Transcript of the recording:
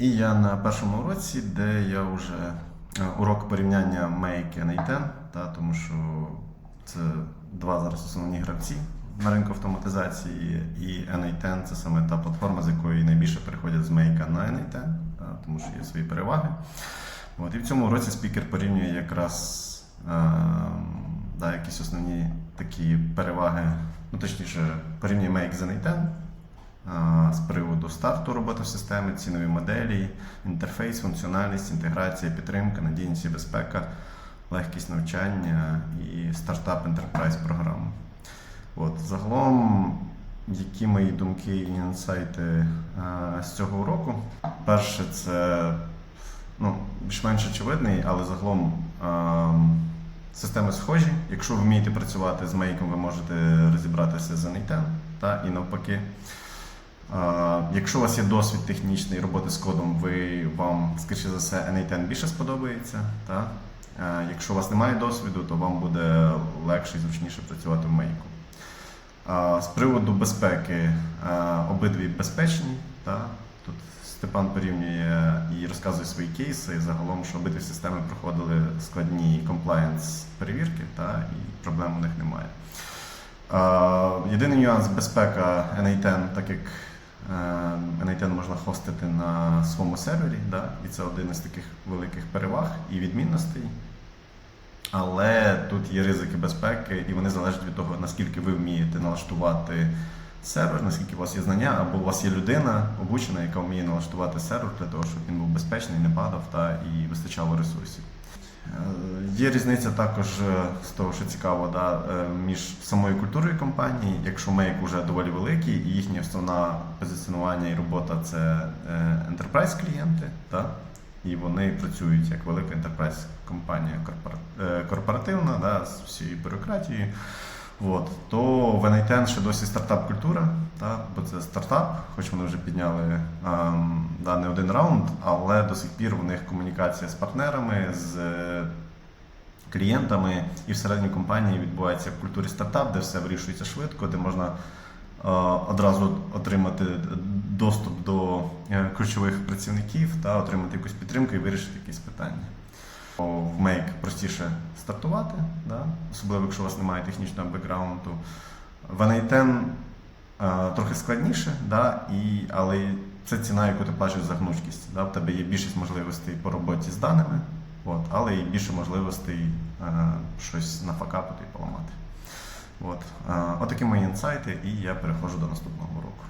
І я на першому уроці, де я вже е, урок порівняння Make and A10, та, тому що це два зараз основні гравці на ринку автоматизації, і N810 це саме та платформа, з якої найбільше переходять з Make на N8, та, тому що є свої переваги. От, і в цьому уроці спікер порівнює якраз е, да, якісь основні такі переваги, ну точніше, порівнює Make з N8 а, з приводу старту роботи в системі, цінові моделі, інтерфейс, функціональність, інтеграція, підтримка, надійність і безпека, легкість навчання і стартап Enterprise програми. От, загалом, які мої думки і інсайти з цього уроку? Перше, це ну, більш-менш очевидний, але загалом системи схожі. Якщо ви вмієте працювати з мейком, ви можете розібратися з NIT, та, і навпаки. А, Якщо у вас є досвід технічний роботи з кодом, ви вам, скоріше за все, N8 більше сподобається. Та? Якщо у вас немає досвіду, то вам буде легше і зручніше працювати в мейку. З приводу безпеки, обидві безпечні. Та? Тут Степан порівнює і розказує свої кейси. І Загалом, що обидві системи проходили складні комплаєнс перевірки, та? і проблем у них немає. Єдиний нюанс безпека N8, так як е, N8 можна хостити на своєму сервері, да? і це один із таких великих переваг і відмінностей. Але тут є ризики безпеки, і вони залежать від того, наскільки ви вмієте налаштувати сервер, наскільки у вас є знання, або у вас є людина обучена, яка вміє налаштувати сервер для того, щоб він був безпечний, не падав та і вистачало ресурсів. Е, Є різниця також е, з того, що цікаво, да, е, між самою культурою компанії, якщо Make вже доволі великий, і їхнє основне позиціонування і робота це enterprise клієнти, да, і вони працюють як велика enterprise компанія корпоративна да, з всією бюрократією. От, то в N8 ще досі стартап-культура, та, бо це стартап, хоч вони вже підняли ем, да, не один раунд, але до сих пір у них комунікація з партнерами, з е, клієнтами і всередині компанії відбувається в культурі стартап, де все вирішується швидко, де можна е, одразу отримати доступ до е, ключових працівників та отримати якусь підтримку і вирішити якісь питання. В Make простіше стартувати, да? особливо якщо у вас немає технічного бекграунду. В N8 е, трохи складніше, да? і, але це ціна, яку ти плачеш за гнучкість. Да? В тебе є більшість можливостей по роботі з даними, от, але і більше можливостей е, щось нафакапити і поламати. От. Е, отакі мої інсайти, і я переходжу до наступного уроку.